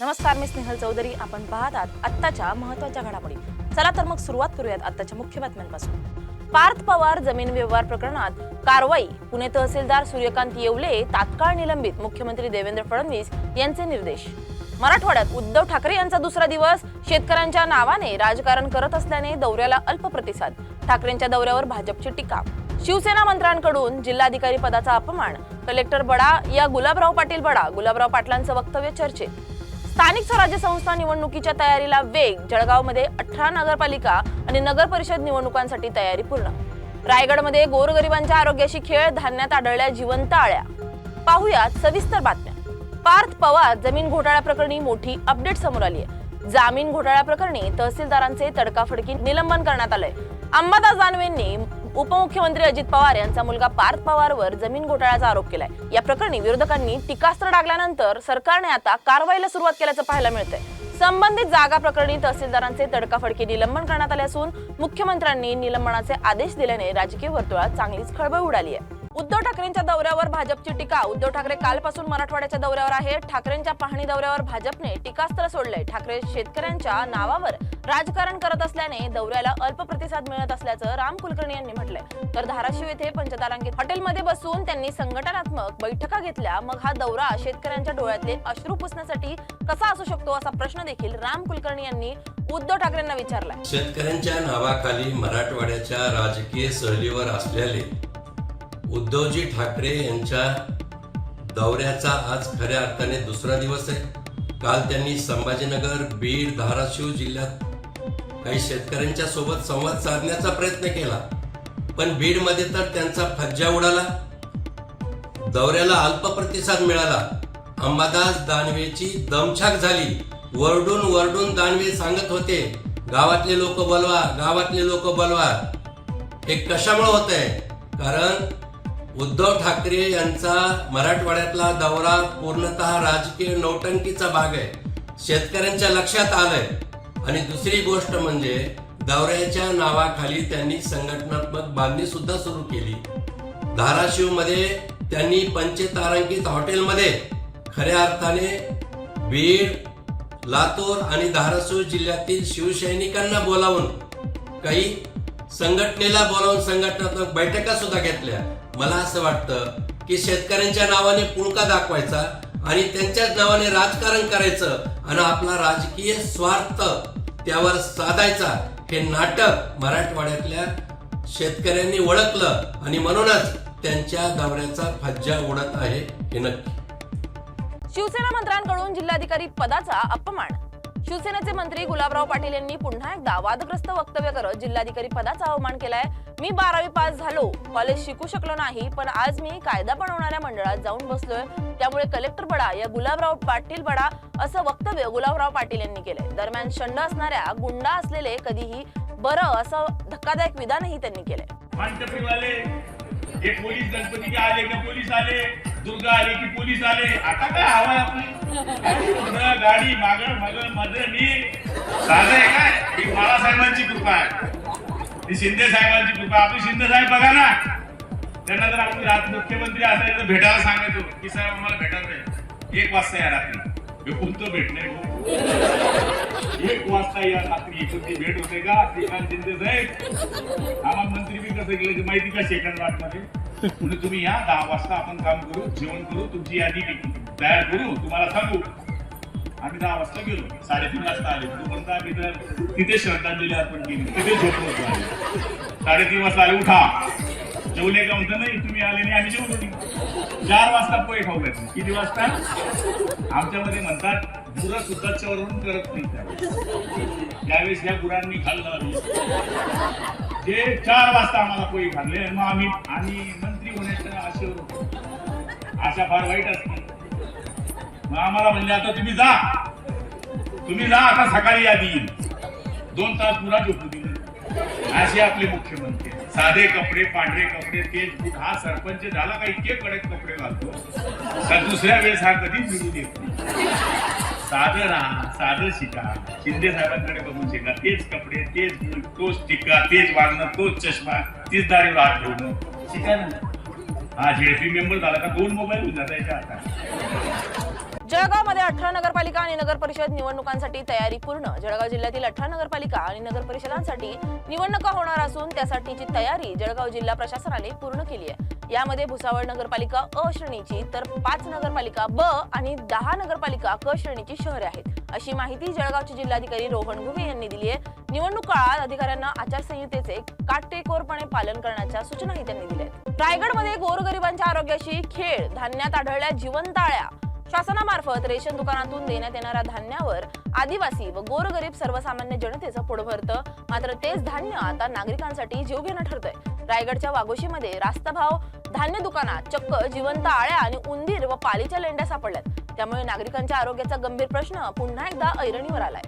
नमस्कार मी स्नेहल चौधरी. आपण पाहत आहात आत्ताच्या महत्त्वाच्या घडामोडी. चला तर मग सुरुवात करूयात आत्ताच्या मुख्य बातम्यांपासून. पार्थ पवार जमीन व्यवहार प्रकरणात कारवाई. पुणे तहसीलदार सूर्यकांत येवले तात्काळ निलंबित मुख्यमंत्री देवेंद्र फडणवीस यांचे निर्देश. मराठवाड्यात उद्धव ठाकरे यांचा दुसरा दिवस. शेतकऱ्यांच्या नावाने राजकारण करत असल्याने दौऱ्याला अल्प प्रतिसाद. ठाकरेंच्या दौऱ्यावर भाजपची टीका. शिवसेना मंत्र्यांकडून जिल्हाधिकारी पदाचा अपमान. कलेक्टर बडा या गुलाबराव पाटील बडा. गुलाबराव पाटलांचं वक्तव्य चर्चेत. स्थानिक स्वराज्य संस्था निवडणुकीच्या तयारीला वेग जळगावमध्ये अठरा नगरपालिका आणि नगर परिषद निवडणुकांसाठी तयारी पूर्ण. रायगडमध्ये गोरगरिबांच्या आरोग्याशी खेळ धान्यात आढळल्या जिवंत आळ्या. पाहुयात सविस्तर बातम्या. पार्थ पवार जमीन घोटाळ्या प्रकरणी मोठी अपडेट समोर आली आहे जामीन घोटाळ्या प्रकरणी तहसीलदारांचे तडकाफडकी निलंबन करण्यात आलंय. अंबादास दानवेंनी उपमुख्यमंत्री अजित पवार यांचा मुलगा पार्थ पवारवर जमीन घोटाळ्याचा आरोप केलाय. या प्रकरणी विरोधकांनी टीकास्त्र डागल्यानंतर सरकारने आता कारवाईला सुरुवात केल्याचं पाहायला मिळतंय. संबंधित जागा प्रकरणी तहसीलदारांचे तडकाफडकी निलंबन करण्यात आले असून मुख्यमंत्र्यांनी निलंबनाचे आदेश दिल्याने राजकीय वर्तुळात चांगलीच खळबळ उडाली आहे. उद्धव ठाकरेंच्या दौऱ्यावर भाजपची टीका. उद्धव ठाकरे कालपासून मराठवाड्याच्या दौऱ्यावर आहेत ठाकरेंच्या पाहणी दौऱ्यावर भाजपने टीकास्त्र सोडलंय. ठाकरे शेतकऱ्यांच्या नावावर राजकारण करत असल्याने दौऱ्याला अल्प प्रतिसाद मिळत असल्याचं राम कुलकर्णी यांनी म्हटलंय. तर धाराशिव येथे पंचतारांकित हॉटेलमध्ये बसून त्यांनी संघटनात्मक बैठका घेतल्या. मग हा दौरा शेतकऱ्यांच्या डोळ्यातले अश्रू पुसण्यासाठी कसा असू शकतो असा प्रश्न देखील राम कुलकर्णी यांनी उद्धव ठाकरेंना विचारला शेतकऱ्यांच्या नावाखाली मराठवाड्याच्या राजकीय सहलीवर असलेले उद्धवजी ठाकरे यांच्या दौऱ्याचा आज खऱ्या अर्थाने दुसरा दिवस आहे. काल त्यांनी संभाजीनगर बीड धाराशिव जिल्ह्यात काही शेतकऱ्यांच्या सोबत संवाद साधण्याचा प्रयत्न केला. पण बीडमध्ये तर त्यांचा फज्जा उडाला. दौऱ्याला अल्प प्रतिसाद मिळाला. अंबादास दानवेची दमछाक झाली. वरडून वरडून दानवे सांगत होते गावातले लोक बोलवा गावातले लोक बोलवा. हे कशामुळे होत आहे कारण उद्धव ठाकरे यांचा मराठवाड्यातला दौरा पूर्णतः राजकीय नौटंकीचा भाग आहे. शेतकऱ्यांच्या लक्षात आलंय. आणि दुसरी गोष्ट म्हणजे दौऱ्याच्या नावाखाली त्यांनी संघटनात्मक बांधणी सुद्धा सुरू केली. धाराशिवमध्ये त्यांनी पंचतारांकित हॉटेलमध्ये खऱ्या अर्थाने बीड लातूर आणि धाराशिव जिल्ह्यातील शिवसैनिकांना बोलावून काही संघटनेला बोलावून संघटनात्मक बैठका सुद्धा घेतल्या. मला असं वाटतं की शेतकऱ्यांच्या नावाने पुणका दाखवायचा आणि त्यांच्याच नावाने राजकारण करायचं आणि आपला राजकीय स्वार्थ त्यावर साधायचा हे नाटक मराठवाड्यातल्या शेतकऱ्यांनी ओळखलं आणि म्हणूनच त्यांच्या गावऱ्याचा फज्जा उडत आहे हे नक्की. शिवसेना मंत्र्यांकडून जिल्हाधिकारी पदाचा अपमान शिवसेनेचे मंत्री गुलाबराव पाटील यांनी पुन्हा एकदा वादग्रस्त वक्तव्य करत जिल्हाधिकारी पदाचा अवमान केलाय. मी बारावी पास झालो. कॉलेज शिकू शकलो नाही पण आज मी कायदा बनवणाऱ्या मंडळात जाऊन बसलोय. त्यामुळे कलेक्टर बडा या गुलाबराव पाटील बडा असं वक्तव्य गुलाबराव पाटील यांनी केलंय. दरम्यान शंड असणाऱ्या गुंडा असलेले कधीही बरं असं धक्कादायक विधानही त्यांनी केलंय. पोलीस गणपती आले का? पोलीस आले. दुर्गा आली की पोलीस आले. आता काय हवाय आपली? गाडी मागण मागण मदर नी साधं आहे काय? ही बाळासाहेबांची कृपा आहे. ही शिंदे साहेबांची कृपा. आपली शिंदे साहेब बघा ना. त्यांना जर आपण रात मुख्यमंत्री असायचं तर भेटायला सांगायचो. की साहेब आम्हाला भेटायचं आहे एक वाजता या रात्री. कोणतं भेटणं हो. एक वाजता या रात्री. इकडची भेट होते का? श्रीकांत शिंदे साहेब. आम्हाला मंत्री बी कसं गेलं की माहिती का सेकंड वाटणार मध्ये म्हणजे तुम्ही या दहा वाजता आपण काम करू जेवण करू तुमची यादी तयार करू तुम्हाला सांगू. आम्ही दहा वाजता गेलो साडेतीन वाजता आले. तोपर्यंत आम्ही तर तिथे श्रद्धांजली अर्पण केली. तिथे झोपलो होतो आले. साडेतीन वाजता आले उठा. जेवले का म्हणतं नाही तुम्ही आले नाही आम्ही जेवलो नाही. चार वाजता पोहे खाऊ घातले. किती वाजता? आमच्यामध्ये म्हणतात गुरं सुद्धा सुताच्यावरून करत नाही त्यावेळेस. या गुरांनी खाल्लं ते चार वाजता आम्हाला पोळी खाल्ले मग आम्ही आणि मंत्री होण्याच्या आशेवर होतो. आशा फार वाईट असते. मग आम्हाला म्हणले आता तुम्ही जा. तुम्ही जा आता सकाळी यादी येईल दोन तास पुरा झोपू दिले. असे आपले मुख्यमंत्री साधे कपडे पांढरे कपडे तेज बूट हा सरपंच झाला का इतके कडक कपडे घालतो तर दुसऱ्या वेळेस हा कधीच निघू देत नाही. साधं राहा साधं शिका. शिंदे साहेबांकडे बघून शिका. तेच कपडे तेच तोच टिक्का तेच वागणं तोच चष्मा तीच दाढीवर हात ठेवणं. शिका ना हा झेडपी मेंबर झाला का दोन मोबाईल होऊन जाता याच्या हातात. जळगावमध्ये अठरा नगरपालिका आणि नगर परिषद निवडणुकांसाठी तयारी पूर्ण. जळगाव जिल्ह्यातील अठरा नगरपालिका आणि नगर परिषदांसाठी निवडणुका होणार असून त्यासाठीची तयारी जळगाव जिल्हा प्रशासनाने पूर्ण केली आहे. यामध्ये भुसावळ नगरपालिका अ श्रेणीची तर पाच नगरपालिका ब आणि दहा नगरपालिका क श्रेणीची शहरे आहेत. अशी माहिती जळगावचे जिल्हाधिकारी रोहन घुगे यांनी दिली आहे. निवडणूक काळात अधिकाऱ्यांना आचारसंहितेचे काटेकोरपणे पालन करण्याच्या सूचनाही त्यांनी दिल्या आहेत. रायगडमध्ये गोरगरिबांच्या आरोग्याशी खेळ धान्यात आढळल्या जिवंताळ्या शासनामार्फत रेशन दुकानातून देण्यात येणाऱ्या धान्यावर आदिवासी व गोरगरीब सर्वसामान्य जनतेचं पुढ भरतं. मात्र तेच धान्य आता नागरिकांसाठी जीवघेणं ठरतंय. रायगडच्या वाघोशीमध्ये रास्तभाव धान्य दुकानात चक्क जिवंत आळ्या आणि उंदीर व पालीच्या लेंड्या सापडल्यात. त्यामुळे नागरिकांच्या आरोग्याचा गंभीर प्रश्न पुन्हा एकदा ऐरणीवर आलाय.